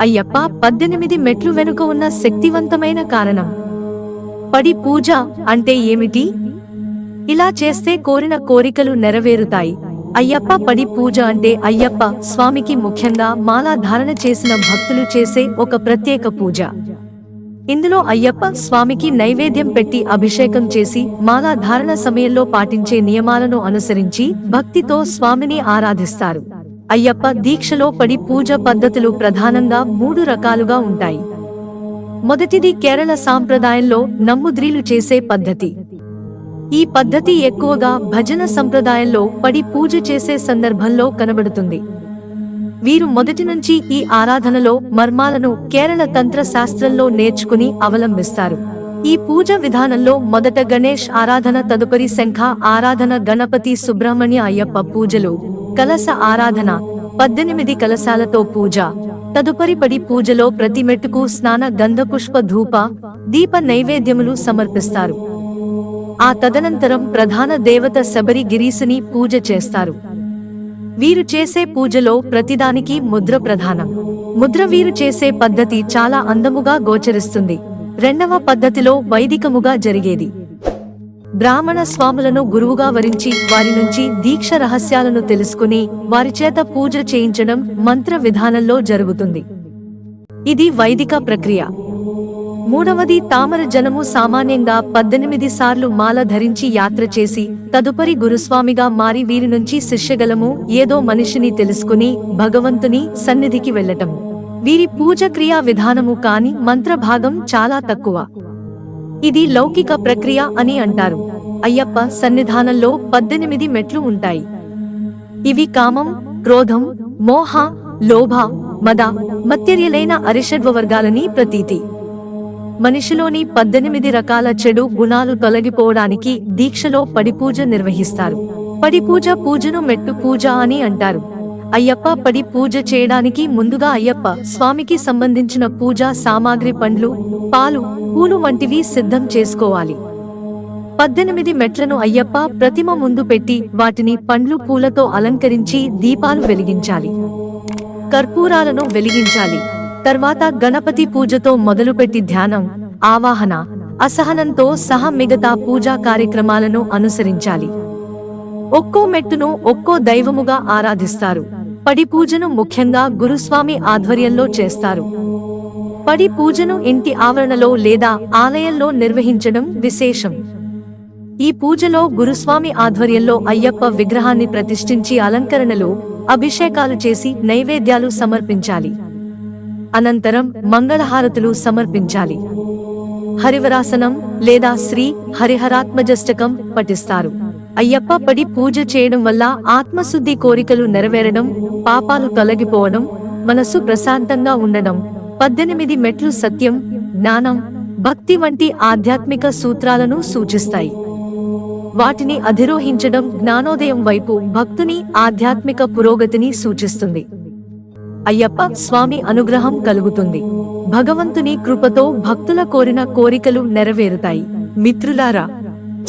అయ్యప్ప పద్దెనిమిది మెట్లు వెనుక ఉన్న శక్తివంతమైన కారణం. పడి పూజ అంటే ఏమిటి? ఇలా చేస్తే కోరిన కోరికలు నెరవేరుతాయి. అయ్యప్ప పడి పూజ అంటే అయ్యప్ప స్వామికి ముఖ్యంగా మాలా ధారణ చేసిన భక్తులు చేసే ఒక ప్రత్యేక పూజ. ఇందులో అయ్యప్ప స్వామికి నైవేద్యం పెట్టి అభిషేకం చేసి మాలా ధారణ సమయంలో పాటించే నియమాలను అనుసరించి భక్తితో స్వామిని ఆరాధిస్తారు. అయ్యప్ప దీక్షలో పడి పూజ పద్ధతులు ప్రధానంగా మూడు రకాలుగా ఉంటాయి. మొదటిది కేరళ సాంప్రదాయంలో నమ్ముద్రీలు చేసే పద్ధతి. ఈ పద్ధతి ఎక్కువగా భజన సంప్రదాయంలో పడి పూజ చేసే సందర్భంలో కనబడుతుంది. వీరు మొదటి నుంచి ఈ ఆరాధనలో మర్మాలను కేరళ తంత్ర శాస్త్రంలో నేర్చుకుని అవలంబిస్తారు. ఈ పూజ విధానంలో మొదట గణేష్ ఆరాధన తదుపరి శంఖ ఆరాధన గణపతి సుబ్రహ్మణ్య అయ్యప్ప పూజలు. కలస ఆరాధన. పద్దెనిమిది కలశాలతో పూజ. తదుపరి పడి పూజలో ప్రతి మెట్టుకు స్నాన గంధపుష్ప ధూప దీప నైవేద్యములు సమర్పిస్తారు. ఆ తదనంతరం ప్రధాన దేవత శబరి గిరీసుని పూజ చేస్తారు. వీరు చేసే పూజలో ప్రతిదానికి ముద్ర ప్రధానం. ముద్ర వీరు చేసే పద్ధతి చాలా అందముగా గోచరిస్తుంది. రెండవ పద్ధతిలో వైదికముగా జరిగేది. బ్రాహ్మణ స్వాములను గురువుగా వరించి వారి నుంచి దీక్ష రహస్యాలను తెలుసుకుని వారి చేత పూజ చేయించడం మంత్ర విధానంలో జరుగుతుంది. ఇది వైదిక ప్రక్రియ. మూడవది తామర జనము సామాన్యంగా పద్దెనిమిది సార్లు మాల ధరించి యాత్ర చేసి తదుపరి గురుస్వామిగా మారి వీరి నుంచి శిష్యగలము ఏదో మనిషిని తెలుసుకుని భగవంతుని సన్నిధికి వెళ్ళటం. వీరి పూజ క్రియా విధానము కాని మంత్రభాగం చాలా తక్కువ. ఇది లౌకిక ప్రక్రియ అని అంటారు. అయ్యప్ప సన్నిధానంలో పద్దెనిమిది మెట్లు ఉంటాయి. ఇవి కామం క్రోధం మోహ లోభ మద మత్యర్యలైన అరిషడ్వ వర్గాలని ప్రతీతి. మనిషిలోని పద్దెనిమిది రకాల చెడు గుణాలు తొలగిపోవడానికి దీక్షలో పడిపూజ నిర్వహిస్తారు. పడిపూజ పూజను మెట్టు పూజ అని అంటారు. అయ్యప్ప పడి పూజ చేయడానికి ముందుగా అయ్యప్ప స్వామికి సంబంధించిన పూజా సామాగ్రి పండ్లు పాలు పూలు వంటివి సిద్ధం చేసుకోవాలి. పద్దెనిమిది మెట్లను అయ్యప్ప ప్రతిమ ముందు పెట్టి వాటిని పండ్లు పూలతో అలంకరించి దీపాలు వెలిగించాలి. కర్పూరాలను వెలిగించాలి. తర్వాత గణపతి పూజతో మొదలుపెట్టి ధ్యానం ఆవాహన అసహనంతో సహా మిగతా పూజా కార్యక్రమాలను అనుసరించాలి. ఒక్కో మెట్టును ఒక్కో దైవముగా ఆరాధిస్తారు. పడి పూజను ముఖ్యంగా గురుస్వామి ఆధ్వర్యంలో చేస్తారు. పడి పూజను ఇంటి ఆవరణలో లేదా ఆలయంలో నిర్వహించడం విశేషం. ఈ పూజలో గురుస్వామి ఆధ్వర్యంలో అయ్యప్ప విగ్రహాన్ని ప్రతిష్ఠించి అలంకరణలు అభిషేకాలు చేసి నైవేద్యాలు సమర్పించాలి. అనంతరం మంగళహారతులు సమర్పించాలి. హరివరాసనం లేదా శ్రీ హరిహరాత్మజష్టకం పఠిస్తారు. అయ్యప్ప పడి పూజ చేయడం వల్ల ఆత్మశుద్ధి కోరికలు నెరవేరడం పాపాలు తొలగిపోవడం మనసు ప్రశాంతంగా ఉండడం. పద్దెనిమిది మెట్లు సత్యం జ్ఞానం భక్తి వంటి ఆధ్యాత్మిక సూత్రాలను సూచిస్తాయి. వాటిని అధిరోహించడం జ్ఞానోదయం వైపు భక్తుని ఆధ్యాత్మిక పురోగతిని సూచిస్తుంది. అయ్యప్ప స్వామి అనుగ్రహం కలుగుతుంది. భగవంతుని కృపతో భక్తుల కోరిన కోరికలు నెరవేరుతాయి. మిత్రులారా